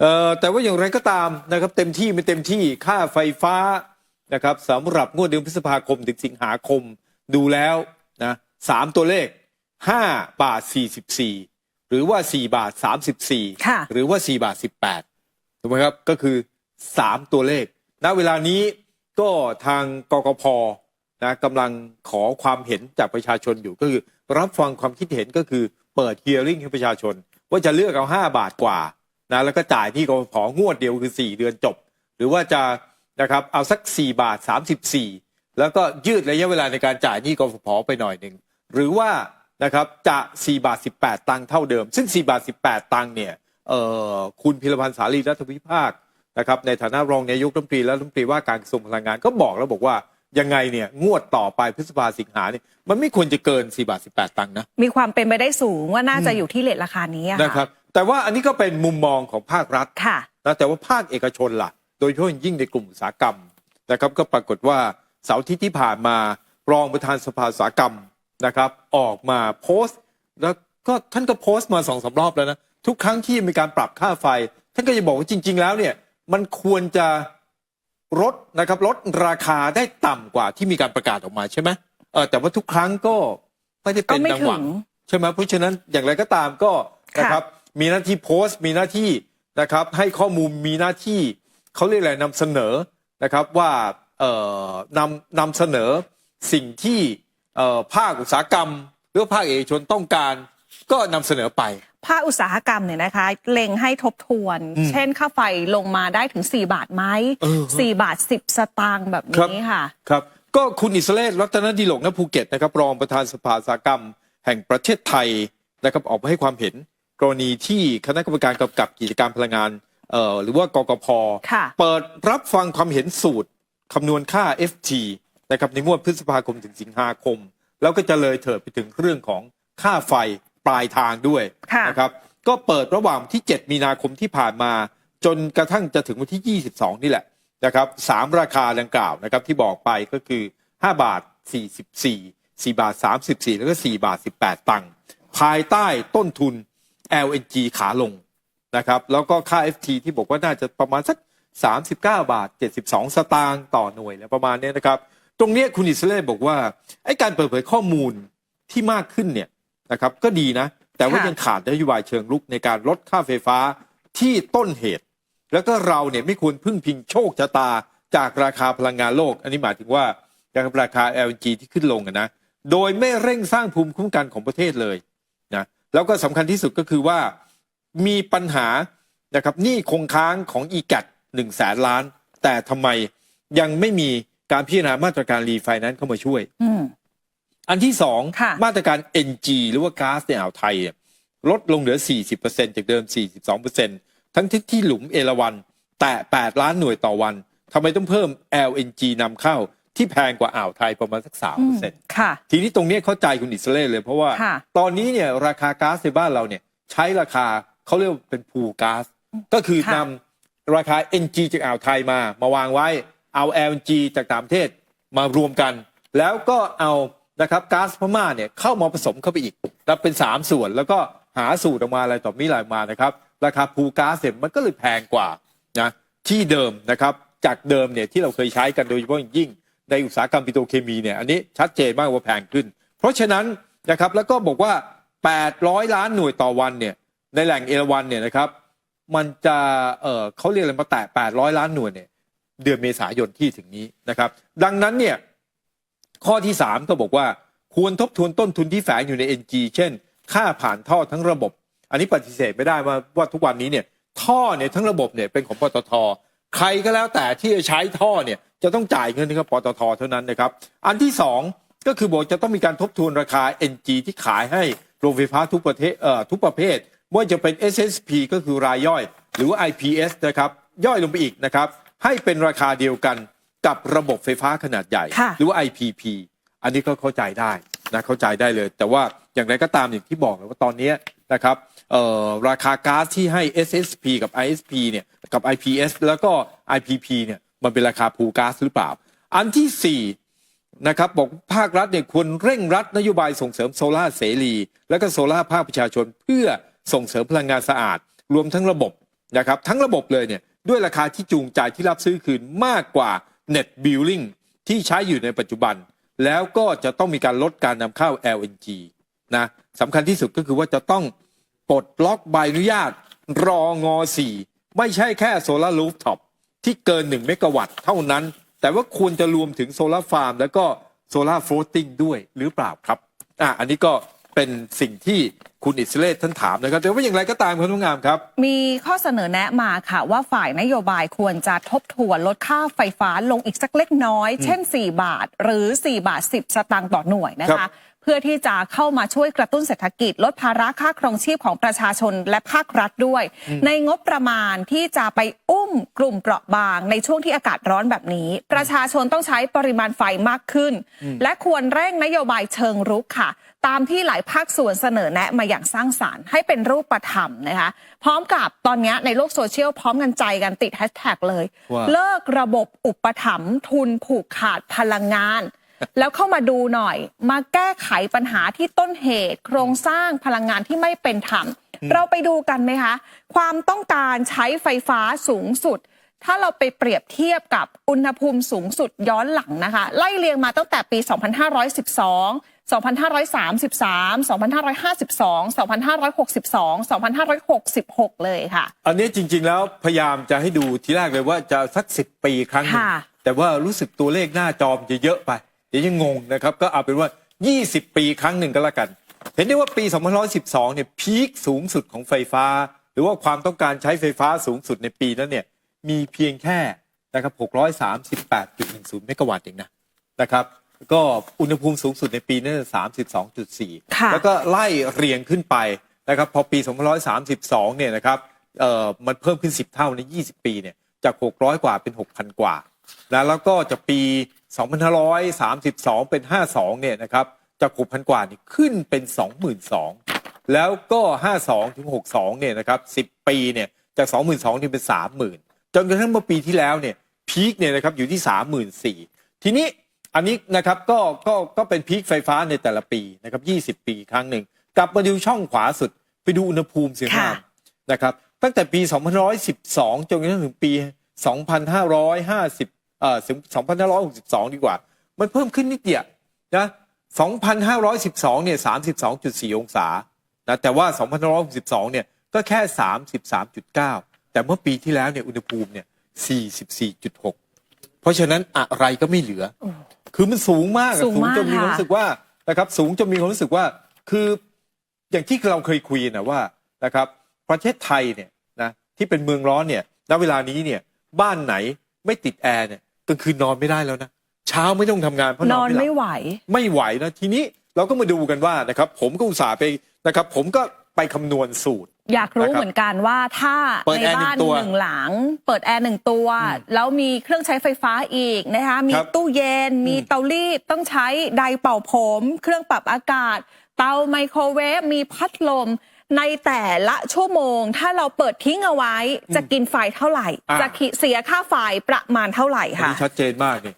เอ่อแต่ว่าอย่างไรก็ตามนะครับเต็มที่ไม่เต็มที่ค่าไฟฟ้านะครับสำหรับงวดเดือนพฤษภาคมถึงสิงหาคมดูแล้วนะสามตัวเลข 5 บาท 44 หรือว่า 4 บาท 34ค่ะหรือว่า 4 บาท 18ถูกไหมครับก็คือ 3 ตัวเลข ณเวลานี้ก็ทางกกพนะกำลังขอความเห็นจากประชาชนอยู่ก็คือ รับฟังความคิดเห็นก็คือเปิด hearing ให้ประชาชน ว่าจะเลือกเอา 5 บาทกว่า นะแล้วก็จ่ายที่กพงวดเดียวคือ 4 เดือนจบ หรือว่าจะนะครับเอาสัก 4 บาท 34 แล้วก็ยืดระยะเวลาในการจ่ายหนี้กฟผไปหน่อยหนึ่งหรือว่านะครับจะ 4 บาท 18 ตังค์เท่าเดิม ซึ่ง 4 บาท 18 ตังค์เนี่ยเอ่อคุณพิรพันธ์สารีรัฐวิภาคนะครับในฐานะรองนายกรัฐมนตรีและรัฐมนตรีว่าการกระทรวงพลังงานก็บอกแล้วบอกว่ายังไงเนี่ยงวดต่อไปพฤษภาสิงหาเนี่ยมันไม่ควรจะเกิน4บาท18 ตังค์นะ มีความเป็นไปได้สูงว่าน่าจะอยู่ที่เลทราคานี้อะนะครับ แต่ว่าอันนี้ก็เป็นมุมมองของภาครัฐค่ะนะแต่ว่าภาคเอกชนล่ะ โดยเฉพาะอย่างยิ่งในกลุ่มอุตสาหกรรมนะครับก็ปรากฏว่าเสาร์อาที่ที่ผ่านมารองประธานสภาอุตสาหกรรมนะครับ ออกมาโพสต์ แล้วก็ท่านก็โพสต์มาสองสารอบแล้วนะทุกครั้งที่มีการปรับค่าไฟ ท่านก็จะบอกว่าจริง ๆ แล้วเนี่ยมันควรจะลดนะครับลดราคาได้ต่ำกว่าที่มีการประกาศออกมาใช่ไหมเออแต่ว่าทุกครั้งก็ไม่ได้เป็ก็นไม่ดังถึหวังงใช่ไหมเพราะฉะนั้นอย่างไรก็ตามก็นะครับ มีหน้าที่โพสต์ มีหน้าที่นะครับให้ข้อมูลมีหน้าที่เขาเรียกอะไรนำเสนอนะครับว่าเอ่อนำนำเสนอสิ่งที่เอ่อภาคอุตสาหกรรม หรือว่าภาคเอกชนต้องการก็นำเสนอไป ภาคอุตสาหกรรมเนี่ยนะคะเล็งให้ทบทวน อืมเช่นค่าไฟลงมาได้ถึง 4 บาทไหมเออ สี่บาท 10 สตางค์แบบครับนี้ค่ะ ครับก็คุณอิสระเลศรัตนดิโลกณภูเก็ตนะครับรองประธานสภาอุตสาหกรรม แห่งประเทศไทยนะครับออกมาให้ความเห็น กรณีที่คณะกรรมการกำกับกิจการพลังงานเอ่อหรือว่ากกพค่ะเปิดรับฟังความเห็นสูตรคำนวณค่า FT นะครับในงวดพฤษภาคมถึงสิงหาคม แล้วก็จะเลยเถิดไปถึงเรื่องของค่าไฟปลายทางด้วยค่ะ นะครับ ก็เปิดระหว่างวันที่ 7 มีนาคมที่ผ่านมา จนกระทั่งจะถึงวันที่ 22 นี่แหละนะครับสามราคาดังกล่าวนะครับที่บอกไปก็คือ 5 บาท 44 4 บาท 34 แล้วก็ 4 บาท 18 ตังค์ภายใต้ต้นทุน LNG ขาลงนะครับแล้วก็ค่า FT ที่บอกว่าน่าจะประมาณสัก 39 บาท 72 สตางค์ต่อหน่วยแล้วประมาณเนี้ยนะครับ ตรงเนี้ยคุณอิสระเลศบอกว่าไอ้การเปิดเผยข้อมูลที่มากขึ้นเนี่ยนะครับก็ดีนะ แต่ว่าค่ะยังขาดนโยบายเชิงลุกในการลดค่าไฟฟ้าที่ต้นเหตุ แล้วก็เราเนี่ยไม่ควรพึ่งพิงโชคชะตาจากราคาพลังงานโลก อันนี้หมายถึงว่านะครับราคา LNG ที่ขึ้นลงอะนะโดยไม่เร่งสร้างภูมิคุ้มกันของประเทศเลยนะ แล้วก็สำคัญที่สุดก็คือว่ามีปัญหานะครับหนี้คงค้างของ e g a t หนึ่งแสนล้าน แต่ทำไมยังไม่มีการพิจารณามาตรการรีไฟแนนซ์เข้ามาช่วย อืม อันที่สองค่ะ มาตรการ NG หรือว่าก๊าซในอ่าวไทยเนี่ยลดลงเหลือ 40%จากเดิม 42%ทั้งที่ที่หลุมเอราวัน แต่ 8 ล้านหน่วยต่อวันทำไมต้องเพิ่ม LNG นำเข้า ที่แพงกว่าอ่าวไทยประมาณสักอืม3%ค่ะ ทีนี้ตรงเนี้ยเข้าใจคุณอิสระเลศเลยเพราะว่า ค่ะ ตอนนี้เนี่ยราคาก๊าซในบ้านเราเนี่ยใช้ราคาเขาเรียกว่าเป็นพูลก๊าซก็คือค่ะ นำราคา NG จากอ่าวไทยมามาวางไว้เอา LNG จากต่างประเทศมารวมกัน แล้วก็เอานะครับก๊าซพม่าเนี่ยเข้ามาผสมเข้าไปอีกแล้วเป็น 3 ส่วน แล้วก็หาสูตรออกมาอะไรต่อมีอะไรมานะครับราคาพูลก๊าซเนี่ยมันก็เลยแพงกว่านะที่เดิมนะครับจากเดิมเนี่ยที่เราเคยใช้กันโดยเฉพาะอย่างยิ่ง ในอุตสาหกรรมปิโตรเคมีเนี่ยอันนี้ชัดเจนมากว่าแพงขึ้น เพราะฉะนั้นนะครับแล้วก็บอกว่า 800 ล้านหน่วยต่อวันเนี่ยในแหล่งเอราวันเนี่ยนะครับมันจะเออเขาเรียกอะไรมาแตะ 800 ล้านหน่วยเนี่ยเดือนเมษายนที่ถึงนี้นะครับ ดังนั้นเนี่ยข้อที่ 3 ก็บอกว่าควรทบทวนต้นทุนที่แฝงอยู่ใน NG เช่น ค่าผ่านท่อทั้งระบบ อันนี้ปฏิเสธไม่ได้ว่าว่าทุกวันนี้เนี่ยท่อเนี่ยทั้งระบบเนี่ยเป็นของปตท ใครก็แล้วแต่ที่จะใช้ท่อเนี่ยจะต้องจ่ายเงินให้กับปตทเท่านั้นนะครับ อันที่สองก็คือบอกจะต้องมีการทบทวนราคา NG ที่ขายให้โรงไฟฟ้าทุกประเทศเอ่อทุกประเภทไม่ว่าจะเป็น SSP ก็คือรายย่อย หรือว่า IPS นะครับย่อยลงไปอีกนะครับ ให้เป็นราคาเดียวกันกับระบบไฟฟ้าขนาดใหญ่ค่ะหรือว่า IPP อันนี้ก็เข้าใจได้นะเข้าใจได้เลย แต่ว่าอย่างไรก็ตามอย่างที่บอกเลยว่าตอนนี้ นะครับราคาก๊าซที่ให้ SSP กับ ISP เนี่ยกับ IPS แล้วก็ IPP เนี่ยมันเป็นราคาพูก๊าซหรือเปล่า อันที่สี่นะครับบอกภาครัฐเนี่ยควรเร่งรัดนโยบายส่งเสริมโซลาร์เสรี และก็โซลาร์ภาคประชาชนเพื่อส่งเสริมพลังงานสะอาด รวมทั้งระบบนะครับทั้งระบบเลยเนี่ยด้วยราคาที่จูงใจที่รับซื้อคืนมากกว่า Net Billing ที่ใช้อยู่ในปัจจุบัน แล้วก็จะต้องมีการลดการนำเข้า LNG นะสำคัญที่สุดก็คือว่าจะต้องปลดล็อกใบอนุญาตรองอ4ไม่ใช่แค่โซลารูฟท็อปที่เกิน 1 เมกะวัตต์เท่านั้น แต่ว่าควรจะรวมถึงโซลาฟาร์มแล้วก็โซลาโฟลติ้งด้วยหรือเปล่าครับอะอันนี้ก็เป็นสิ่งที่คุณอิสเลตท่านถามนะครับแต่ว่าอย่างไรก็ตามครับทุกงามครับ มีข้อเสนอแนะมาค่ะ ว่าฝ่ายนโยบายควรจะทบทวนลดค่าไฟฟ้าลงอีกสักเล็กน้อย เช่น 4 บาท หรือ 4 บาท 10 สตางค์ต่อหน่วยนะครัคะบ เพื่อที่จะเข้ามาช่วยกระตุ้นเศรษฐกิจ ลดภาระค่าครองชีพของประชาชนและภาครัฐด้วย ในงบประมาณที่จะไปอุ้มกลุ่มเปราะบาง ในช่วงที่อากาศร้อนแบบนี้ ประชาชนต้องใช้ปริมาณไฟมากขึ้น และควรเร่งนโยบายเชิงรุกค่ะ ตามที่หลายภาคส่วนเสนอแนะมาอย่างสร้างสารรค์ให้เป็นรูปธรรมนะคะพร้อมกับตอนนี้ในโลกโซเชียลพร้อมกันใจกันติดแฮชแท็กเลยว่าเลิกระบบอุปถัมภ์ทุนผูกขาดพลังงาน แล้วเข้ามาดูหน่อย มาแก้ไขปัญหาที่ต้นเหตุ โครงสร้างพลังงานที่ไม่เป็นธรรม เราไปดูกันไหมคะ ความต้องการใช้ไฟฟ้าสูงสุด ถ้าเราไปเปรียบเทียบกับอุณหภูมิสูงสุดย้อนหลังนะคะ ไล่เรียงมาตั้งแต่ปี 2512 2533 2552 2562 2566 เลยค่ะ อันนี้จริง ๆ แล้วพยายามจะให้ดูทีแรกเลยว่าจะสักสิปีครั้งหนึงค่ะแต่ว่ารู้สึกตัวเลขหน้าจอมนจะเยอะไป เดี๋ยวยังงงนะครับ ก็เอาเป็นว่า 20 ปีครั้งหนึ่งก็แล้วกัน เห็นได้ว่าปี2512 เนี่ยพีคสูงสุดของไฟฟ้า หรือว่าความต้องการใช้ไฟฟ้าสูงสุดในปีนั้นเนี่ยมีเพียงแค่นะครับ638.10 เมกะวัตต์เองนะนะครับก็อุณหภูมิสูงสุดในปีนั้น32.4ค่ะแล้วก็ไล่เรียงขึ้นไปนะครับพอปี2532 เนี่ยนะครับเอ่อมันเพิ่มขึ้น 10 เท่าใน 20 ปีเนี่ยจาก 600 กว่าเป็น 6,000 กว่านะแล้วก็จากปี 2532 เป็น 52 เนี่ยนะครับจาก6,000 กว่านี่ขึ้นเป็น 22,000 แล้วก็ 52 ถึง 62 เนี่ยนะครับ 10 ปีเนี่ยจาก 22,000นี่เป็น 30,000 จนกระทั่งเมื่อปีที่แล้วเนี่ยพีคเนี่ยนะครับอยู่ที่ 34,000 ทีนี้อันนี้นะครับก็ก็ก็เป็นพีคไฟฟ้าในแต่ละปีนะครับ20 ปีครั้งหนึ่ง กลับมาดูช่องขวาสุดไปดูอุณหภูมิเสียงค่ะงามนะครับตั้งแต่ปี2512 จนกระทั่งถึงปี 2550 เอ่อถึง2562 ดีกว่า มันเพิ่มขึ้นนิดเดียวนะ2,512 เนี่ย 32.4 องศานะแต่ว่า 2,562 เนี่ย ก็แค่ 33.9 แต่เมื่อปีที่แล้วเนี่ย อุณหภูมิเนี่ย 44.6 เพราะฉะนั้นอะไรก็ไม่เหลือ คือมันสูงมากอะสูงมากจนมีความค่ะ รู้สึกว่านะครับ สูงจนมีความรู้สึกว่า คืออย่างที่เราเคยคุยนะว่านะครับ ประเทศไทยเนี่ยนะที่เป็นเมืองร้อนเนี่ย ณ เวลานี้เนี่ย บ้านไหนไม่ติดแอร์เนี่ย กลางคืนนอนไม่ได้แล้วนะเช้าไม่ต้องทำงานเพราะนนออนนไม่หลับไม่ไหว ไม่ไหวนะทีนี้เราก็มาดูกันว่านะครับ ผมก็อุตส่าห์ไปนะครับ ผมก็ไปคำนวณสูตร อยากรู้นะครับเหมือนกันว่าถ้าเปิดในแอร์หนึ่งบ้านตัวหนึ่งหลัง เปิดแอร์หนึ่งตัว แล้วมีเครื่องใช้ไฟฟ้าอีกนะคะ มีครับตู้เย็น มีอืมเตารีดต้องใช้ไดร์เป่าผม เครื่องปรับอากาศ เตาไมโครเวฟมีพัดลม ในแต่ละชั่วโมง ถ้าเราเปิดทิ้งเอาไว้ จะกินไฟเท่าไหร่ อะจะเสียค่าไฟประมาณเท่าไหร่อันค่ะ นี้ชัดเจนมากเนี่ย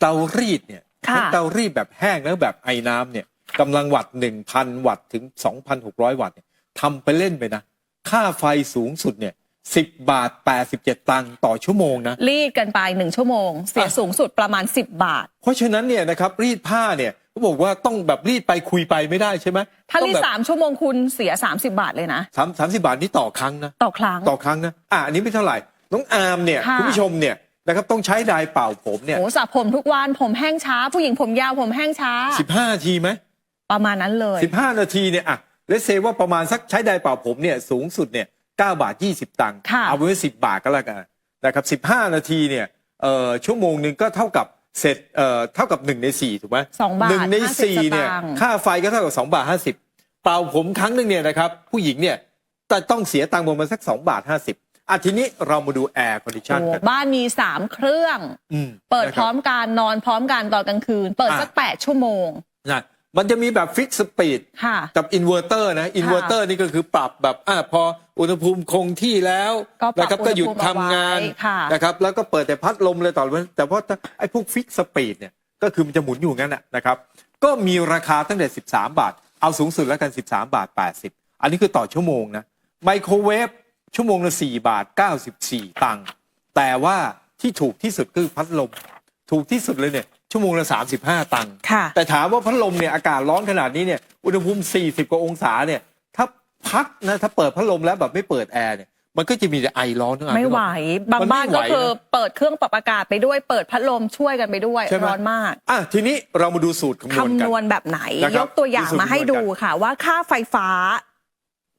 เตารีดเนี่ยค่ะ ทั้งเตารีดแบบแห้งแล้วแบบไอ้น้ำเนี่ยกำลังวัตต์หนึ่งพันวัตต์ถึงสองพันหกร้อยวัตต์เนี่ยทำไปเล่นไปนะ ค่าไฟสูงสุดเนี่ยสิบบาทแปดสิบเจ็ดตังค์ต่อชั่วโมงนะ รีดกันไปหนึ่งชั่วโมง เสียอะ สูงสุดประมาณ 10 บาท เพราะฉะนั้นเนี่ยนะครับรีดผ้าเนี่ย เขาบอกว่าต้องแบบรีดไปคุยไปไม่ได้ใช่ไหมถ้ารีดต้องแบบสามชั่วโมงคุณเสีย 30 บาทเลยนะสามสามสิบาทนี่ต่อครั้งนะต่อครั้งต่อครั้งนะอะอันนี้ไม่เท่าไหร่น้องอาร์มเนี่ยค่ะ คุณผู้ชมเนี่ยนะครับต้องใช้ไดร์เป่าผมเนี่ยโอ้สระผมทุกวันผมแห้งช้า ผู้หญิงผมยาวผมแห้งช้า สิบห้านาทีไหมประมาณนั้นเลย สิบห้านาทีเนี่ยอะเลเซว่าประมาณสักใช้ไดร์เป่าผมเนี่ยสูงสุดเนี่ยเก้าบาทยี่สิบตังค์ค่ะ เอาไว้สิบบาทก็แล้วกันนะครับสิบห้านาทีเนี่ยเอ่อชั่วโมงหนึ่งก็เท่ากับ เสร็จเอ่อเท่ากับหนึ่งในสี่ถูกไหมสองบาทหนึ่งในห้าสิบสี่สเนี่ยตางค์ ค่าไฟก็เท่ากับสองบาทห้าสิบเป่าผมครั้งหนึ่งเนี่ยนะครับ ผู้หญิงเนี่ยแต่ต้องเสียตังค์ประมาณสักสองบาทห้าสิบอะทีนี้เรามาดูแอร์คอนดิชันโอ้กันบ้านมีสามเครื่อง อืมเปิดนะคพร้อมกันนอนพร้อมกันตอนกลางคืน เปิดอะ สักแปดชั่วโมง นะ มันจะมีแบบฟิกสปีดค่ะ กับอินเวอร์เตอร์นะอินเวอร์เตอร์นี่ก็คือปรับแบบอ่าพออุณหภูมิคงที่แล้วก็ปรับนะครับก็หยุดทำงานอุณหภูมิเอาไว้ค่ะ นะครับแล้วก็เปิดแต่พัดลมเลยต่อวันแต่ว่าไอ้พวกฟิกสปีดเนี่ยก็คือมันจะหมุนอยู่งั้นนะนะครับก็มีราคาตั้งแต่ 13 บาท เอาสูงสุดแล้วกัน 13 บาท 80 อันนี้คือต่อชั่วโมงนะไมโครเวฟชั่วโมงละ 4 บาท 94 ตังค์แต่ว่าที่ถูกที่สุดคือพัดลม ถูกที่สุดเลยเนี่ย ชั่วโมงละ 35 ตังค์ค่ะ แต่ถามว่าพัดลมเนี่ยอากาศร้อนขนาดนี้เนี่ยอุณหภูมิ 40 กว่าองศาเนี่ยถ้าพัดนะถ้าเปิดพัดลมแล้วแบบไม่เปิดแอร์เนี่ยมันก็จะมีแต่ไอร้อนทั้งนั้นไม่ไหว บางมันบ้านไม่ก็ไหวคือนะเปิดเครื่องปรับอากาศไปด้วยเปิดพัดลมช่วยกันไปด้วยใช่ไหมร้อนมากอะทีนี้เรามาดูสูตรคำนวณคำกันนวณแบบไหนนะครับยกตัวอย่างดูสูตรมาให้คำนวณกันดูค่ะว่าค่าไฟฟ้า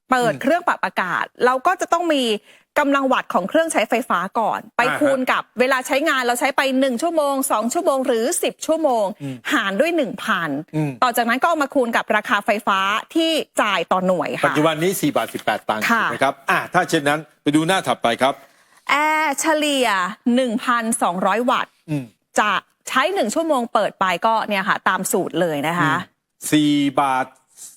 เปิดอืมเครื่องปรับอากาศ เราก็จะต้องมีกำลังวัตต์ของเครื่องใช้ไฟฟ้าก่อน ไปอ่าฮะคูณกับเวลาใช้งานเราใช้ไป 1 ชั่วโมง 2 ชั่วโมงหรือ 10 ชั่วโมงอืมหารด้วยอืม1,000 ต่อจากนั้นก็เอามาคูณกับราคาไฟฟ้าที่จ่ายต่อหน่วยปัจค่ะจุบันนี้ 4 บาท 18 ตังค์ค่ะนะครับอะถ้าเช่นนั้นไปดูหน้าถัดไปครับ แอร์เฉลี่ย 1,200 วัตต์อืมจะใช้ 1 ชั่วโมงเปิดไปก็เนี่ยค่ะ ตามสูตรเลยนะคะ 4 บาท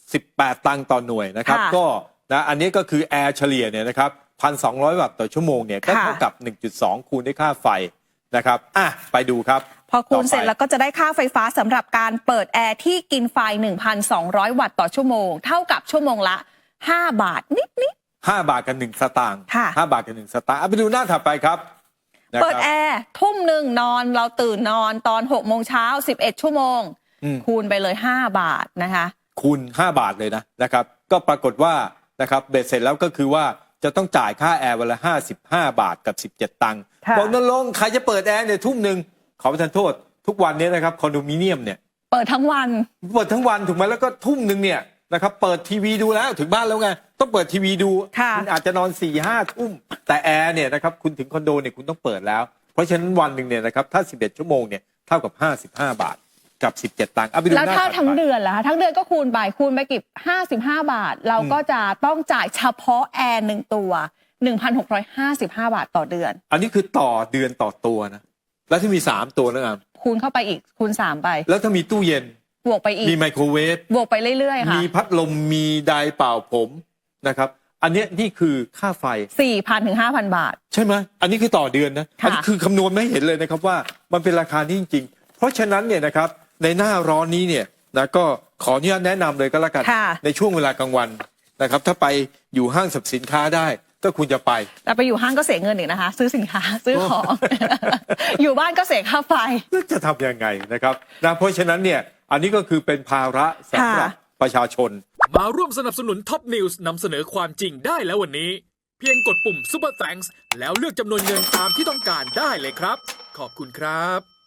18 ตังค์ต่อหน่วยนะครับค่ะก็ นะอันนี้ก็คือแอร์เฉลี่ยเนี่ยนะครับ1,200วัตต์ต่อชั่วโมงเนี่ยก็ค่ะเท่ากับ 1.2 คูณด้วยค่าไฟนะครับอะไปดูครับ พอคูณต่อไปเสร็จแล้วก็จะได้ค่าไฟฟ้าสำหรับการเปิดแอร์ที่กินไฟ 1,200 วัตต์ต่อชั่วโมง เท่ากับชั่วโมงละ 5 บาทนิด5บาทกับ1สตางค์ค่ะ5บาทกับ1สตางค์อะไปดูหน้าถัดไปครับนะๆเปิดครับแอร์ทุ่มหนึ่งนอนเราตื่นนอนตอน6โมงเช้า 11 ชั่วโมงอืมคูณไปเลย 5 บาทนะคะ คูณ 5 บาทเลยนะนะครับ ก็ปรากฏว่า นะครับเบ็ดเสร็จแล้วก็คือว่าจะต้องจ่ายค่าแอร์วันละ55 บาทกับ 17 ตังค์ค่ะ บอกนั่นลงค์ใครจะเปิดแอร์เนี่ยทุ่มหนึ่งขอประทานโทษ ทุกวันนี้นะครับคอนโดมิเนียมเนี่ยเปิดทั้งวัน เปิดทั้งวันถูกไหมแล้วก็ทุ่มหนึ่งเนี่ยนะครับเปิดทีวีดูแล้วถึงบ้านแล้วไงต้องเปิดทีวีดูค่ะ ณอาจจะนอน4ี่ห้าทุ่มแต่แอร์เนี่ยนะครับคุณถึงคอนโดเนี่ยคุณต้องเปิดแล้ว เพราะฉะนั้นวันหนึ่งเนี่ยนะครับถ้า 11 ชั่วโมงเนี่ยเท่ากับ 55 บาท กับ 17 ตังค์เอาไปดูแล้วหน้าถ้าถัดทั้งไป เดือนล่ะคะทั้งเดือนก็คูณไปคูณไปกี่55 บาท เราก็จะต้องจ่ายเฉพาะแอร์หนึ่งตัว 1,655 บาทต่อเดือน อันนี้คือต่อเดือนต่อตัวนะ แล้วถ้ามี3ตัวนะครับคูณเข้าไปอีกคูณ 3 ไปแล้วถ้ามีตู้เย็น บวกไปอีกมีไมโครเวฟ บวกไปเรื่อยๆค่ะมีพัดลม มีไดร์เป่าผมนะครับ อันเนี้ยนี่คือค่าไฟ4,000ถึง5,000 บาท ใช่ไหมอันนี้คือต่อเดือนนะ ค่ะ อันี้คือคำนวณไม่เห็นเลยนะครับว่ามันเป็นราคาที่จริง ๆ เพราะฉะนั้นเนี่ยนะครับ ในหน้าร้อนนี้เนี่ยนะก็ขออนุญาตแนะนำเลยก็แล้วกัน ค่ะ ในช่วงเวลากลางวันนะครับ ถ้าไปอยู่ห้างสรรพสินค้าได้ก็คุณจะไป แต่ไปอยู่ห้างก็เสียเงินอีกนะคะ ซื้อสินค้าซื้อของ อยู่บ้านก็เสียค่าไฟ แล้วจะทำยังไงนะครับนะเพราะฉะนั้นเนี่ยอันนี้ก็คือเป็นภาระสำหรับค่ะ ประชาชน มาร่วมสนับสนุนท็อปนิวส์นำเสนอความจริงได้แล้ววันนี้ เพียงกดปุ่ม Super Thanks แล้วเลือกจำนวนเงินตามที่ต้องการได้เลยครับ ขอบคุณครับ